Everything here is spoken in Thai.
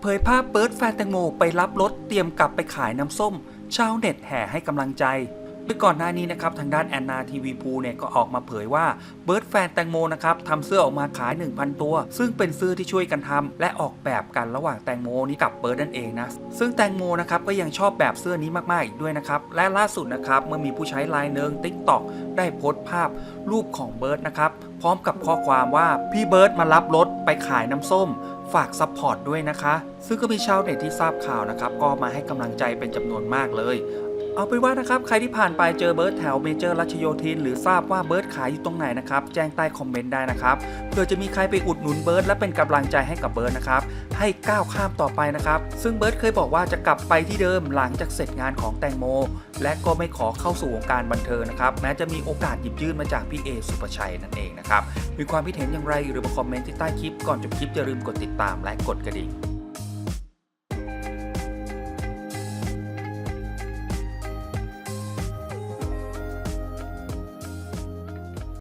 เผยภาพเบิร์ดแฟนแตงโมไปรับรถเตรียมกลับไปขายน้ำส้ม ชาวเน็ตแห่ให้กำลังใจ โดยก่อนหน้านี้นะครับทางด้านแอนนาทีวีพูเนี่ยก็ออกมาเผยว่าเบิร์ดแฟนแตงโมนะครับทำเสื้อออกมาขาย 1,000 ตัว ซึ่งเป็นเสื้อที่ช่วยกันทำและออกแบบกันระหว่างแตงโมนี้กับเบิร์ดนั่นเองนะซึ่งแตงโมนะครับก็ยังชอบแบบเสื้อนี้มากๆอีกด้วยนะครับและล่าสุดนะครับเมื่อมีผู้ใช้ไลน์เนิงติ๊กต็อกได้โพสต์ภาพรูปของเบิร์ดนะครับพร้อมกับข้อความว่าพี่เบิร์ดมารับรถไปขายน้ำส้มฝากซัพพอร์ตด้วยนะคะ ซึ่งก็มีชาวเน็ตที่ทราบข่าวนะครับ ก็มาให้กำลังใจเป็นจำนวนมากเลย เอาเป็นว่านะครับใครที่ผ่านไปเจอเบิร์ดแถวเมเจอร์รัชโยธิน หรือทราบว่าเบิร์ดขายอยู่ตรงไหนนะครับแจ้งใต้คอมเมนต์ได้นะครับเพื่อจะมีใครไปอุดหนุนเบิร์ดและเป็นกำลังใจให้กับเบิร์ดนะครับให้ก้าวข้ามต่อไปนะครับซึ่งเบิร์ดเคยบอกว่าจะกลับไปที่เดิมหลังจากเสร็จงานของแตงโม และก็ไม่ขอเข้าสู่วงการบันเทิงนะครับแม้จะมีโอกาสหยิบยื่นมาจากพี่เอสุปชัยนั่นเองนะครับมีความคิดเห็นอย่างไรหรือมาคอมเมนต์ที่ใต้คลิปก่อนจบคลิปอย่าลืมกดติดตามและกดกระดิ่ง